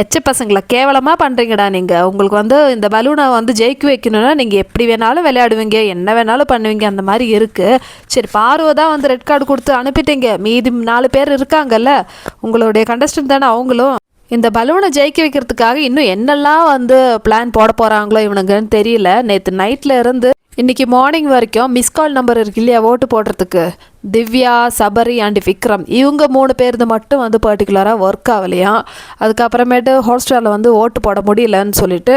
எச்ச பசங்களை கேவலமாக பண்ணுறீங்கடா நீங்கள் உங்களுக்கு வந்து இந்த பலூனை வந்து ஜெயிக்க வைக்கணும்னா நீங்கள் எப்படி வேணாலும் விளையாடுவீங்க என்ன வேணாலும் பண்ணுவீங்க அந்த மாதிரி இருக்குது சரி பார்வை தான் வந்து ரெட் கார்டு கொடுத்து அனுப்பிட்டீங்க. மீதி நாலு பேர் இருக்காங்கல்ல. உங்களுடைய கண்டஸ்டன்ட் தானே அவங்களும். இந்த பலூனை ஜெயிக்க வைக்கிறதுக்காக இன்னும் என்னெல்லாம் வந்து பிளான் போட போகிறாங்களோ இவனுங்கன்னு தெரியல. நேற்று நைட்டில் இருந்து இன்றைக்கி மார்னிங் வரைக்கும் மிஸ் கால் நம்பர் இருக்கு இல்லையா ஓட்டு போடுறதுக்கு? திவ்யா சபரி அண்ட் விக்ரம். இவங்க மூணு பேர்து மட்டும் வந்து பர்டிகுலராக ஒர்க் ஆகலையாம் அதுக்கப்புறமேட்டு ஹாஸ்டலில் வந்து ஓட்டு போட முடியலன்னு சொல்லிட்டு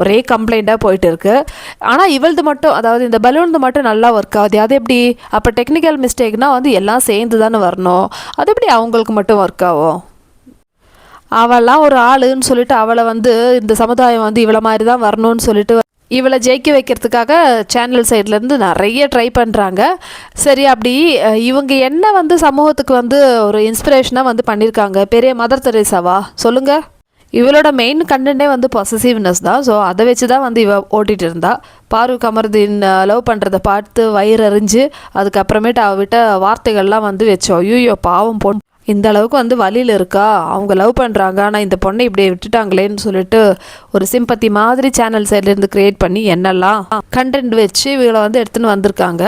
ஒரே கம்ப்ளைண்ட்டாக போயிட்டு இருக்கு. ஆனால் இவளது மட்டும் அதாவது இந்த பலூன்து மட்டும் நல்லா ஒர்க் ஆகுது. அது எப்படி? அப்போ டெக்னிக்கல் மிஸ்டேக்னால் வந்து எல்லாம் சேர்ந்து தானே வரணும். அது எப்படி அவங்களுக்கு மட்டும் ஒர்க் ஆகும்? அவள்லாம் ஒரு ஆளுன்னு சொல்லிட்டு அவளை வந்து இந்த சமுதாயம் வந்து இவளை மாதிரி தான் வரணும்னு சொல்லிட்டு இவளை ஜெயிக்க வைக்கிறதுக்காக சேனல் சைட்லேருந்து நிறைய ட்ரை பண்ணுறாங்க சரி அப்படி இவங்க என்ன வந்து சமூகத்துக்கு வந்து ஒரு இன்ஸ்பிரேஷனாக வந்து பண்ணியிருக்காங்க பெரிய மதர் தெரேசாவா? சொல்லுங்கள் இவளோட மெயின் கண்டென்ட்டே வந்து பொசசிவ்னஸ் தான். ஸோ அதை வச்சு தான் வந்து இவ ஓட்டிகிட்டு இருந்தா. பாரு கமருதீன் லவ் பண்ணுறதை பார்த்து வயிறு அறிஞ்சு அதுக்கப்புறமேட்டு அவகிட்ட வார்த்தைகள்லாம் வந்து வச்சோம். ஐயோ பாவம் பொன் இந்த அளவுக்கு வந்து வழியில் இருக்கா? அவங்க லவ் பண்ணுறாங்க ஆனால் இந்த பொண்ணை இப்படி விட்டுட்டாங்களேன்னு சொல்லிட்டு ஒரு சிம்பத்தி மாதிரி சேனல் சைட்லேருந்து க்ரியேட் பண்ணி என்னெல்லாம் கண்டென்ட் வச்சு இவங்களை வந்து எடுத்துன்னு வந்திருக்காங்க.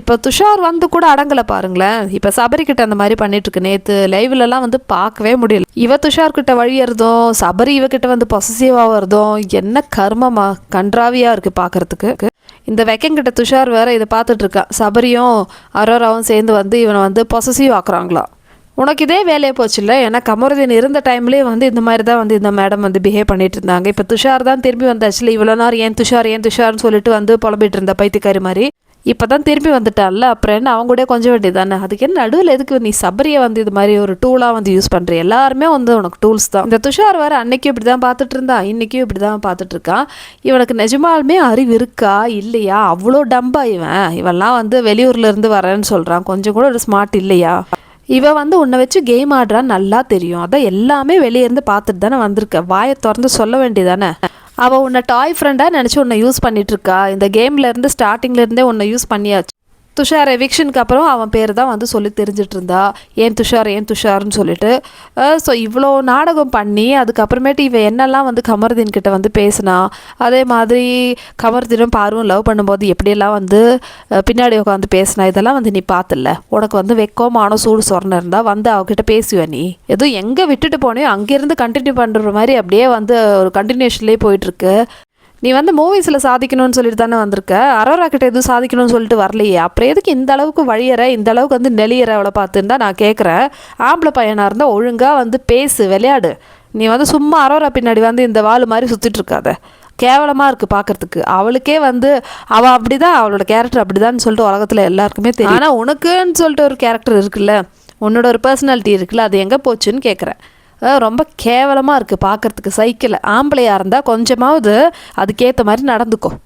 இப்போ துஷார் வந்து கூட அடங்கலை பாருங்களேன். இப்போ சபரிக்கிட்ட அந்த மாதிரி பண்ணிட்டு இருக்கு. நேற்று லைவ்லலாம் வந்து பார்க்கவே முடியல. இவ துஷார் கிட்ட வழியறதும் சபரி இவகிட்ட வந்து பொசசிவாக வருதும் என்ன கர்மமா? கன்றாவியாக இருக்குது பார்க்கறதுக்கு. இந்த வெக்கங்கிட்ட துஷார் வேற இதை பார்த்துட்டு சபரியும் அரோராவும் சேர்ந்து வந்து இவனை வந்து பொசசிவ் ஆக்குறாங்களாம். உனக்கு இதே வேலையை போச்சுல்ல? ஏன்னா கமருதீன் இருந்த டைம்லேயே வந்து இந்த மாதிரி தான் வந்து இந்த மேடம் வந்து பிஹேவ் பண்ணிட்டு இருந்தாங்க. இப்போ துஷார் தான் திரும்பி வந்தாச்சுல இவ்வளோ நேரம் ஏன் துஷார் ஏன் துஷார்னு சொல்லிட்டு வந்து புலம்பிட்டு இருந்த பைத்தியக்காரி மாதிரி. இப்போ தான் திரும்பி வந்துட்டால? அப்புறம் என்ன? அவங்க கூட கொஞ்சம் வேண்டியதானே அதுக்கு என்ன நடுவில் எதுக்கு நீ சபரியை வந்து இது மாதிரி ஒரு டூலாக வந்து யூஸ் பண்ணுற எல்லாருமே வந்து உனக்கு டூல்ஸ் தான். இந்த துஷார் வேறு அன்னைக்கும் இப்படி தான் பார்த்துட்டு இருந்தா. இன்றைக்கும் இப்படி தான் பார்த்துட்டு இருக்கான் இவனுக்கு நிஜமாலுமே அறிவு இருக்கா? இல்லையா? அவ்வளோ டம்பா இவன். இவெல்லாம் வந்து வெளியூர்லேருந்து வரேன்னு சொல்கிறான் கொஞ்சம் கூட ஒரு ஸ்மார்ட் இல்லையா? இவ வந்து உன்னை வச்சு கேம் ஆடுறான்னு நல்லா தெரியும். அதான் எல்லாமே வெளியே இருந்து பார்த்துட்டு தானே வந்திருக்க. வாயை திறந்து சொல்ல வேண்டியதானே? அவள் உன்னை டாய் ஃப்ரெண்டாக நினச்சி உன்னை யூஸ் பண்ணிகிட்ருக்கா இந்த கேம்ல இருந்து உன்னை யூஸ் பண்ணியாச்சு. துஷார் எவிக்ஷனுக்கு அப்புறம் அவன் பேர் தான் வந்து சொல்லி தெரிஞ்சிட்டு இருந்தா ஏன் துஷார் ஏன் துஷார்னு சொல்லிட்டு. ஸோ இவ்வளோ நாடகம் பண்ணி அதுக்கப்புறமேட்டு இவன் என்னெல்லாம் வந்து கமருதீன் கிட்ட வந்து பேசினா அதே மாதிரி கமருதீனும் பார்வும் லவ் பண்ணும்போது எப்படியெல்லாம் வந்து பின்னாடி உட்காந்து பேசினா இதெல்லாம் வந்து நீ பார்த்துல உனக்கு வந்து வெக்கமான சூடு சொரணம் இருந்தால் வந்து அவகிட்ட பேசுவ நீ? எதுவும் எங்கே விட்டுட்டு போனியோ அங்கேருந்து கண்டினியூ பண்ணுற மாதிரி அப்படியே வந்து ஒரு கண்டினியூஷன்லேயே போயிட்டுருக்கு. நீ வந்து மூவிஸில் சாதிக்கணும்னு சொல்லிட்டு தானே வந்திருக்க? அரோரா கிட்ட எதுவும் சாதிக்கணும்னு சொல்லிட்டு வரலையே. அப்புறம் எதுக்கு இந்த அளவுக்கு வழியற? இந்த அளவுக்கு வந்து நெளியற அவளை பார்த்துன்னு தான் நான் கேட்குறேன் ஆம்பளை பையனாக இருந்தால் ஒழுங்காக வந்து பேசு விளையாடு. நீ வந்து சும்மா அரோரா பின்னாடி வந்து இந்த வால் மாதிரி சுற்றிட்டு இருக்காத. கேவலமாக இருக்குது பார்க்கறதுக்கு அவளுக்கே வந்து அவள் அப்படி தான் அவளோட கேரக்டர் அப்படிதான்னு சொல்லிட்டு உலகத்தில் எல்லாருக்குமே தெரியும். ஆனால் உனக்குன்னு சொல்லிட்டு ஒரு கேரக்டர் இருக்குல்ல? உன்னோட ஒரு பர்சனாலிட்டி இருக்குல்ல? அது எங்கே போச்சுன்னு கேட்குறேன் ரொம்ப கேவலமாக இருக்குது பார்க்கறதுக்கு சைக்கிள். ஆம்பளையாக இருந்தால் கொஞ்சமாவது அதுக்கேற்ற மாதிரி நடந்துக்கும்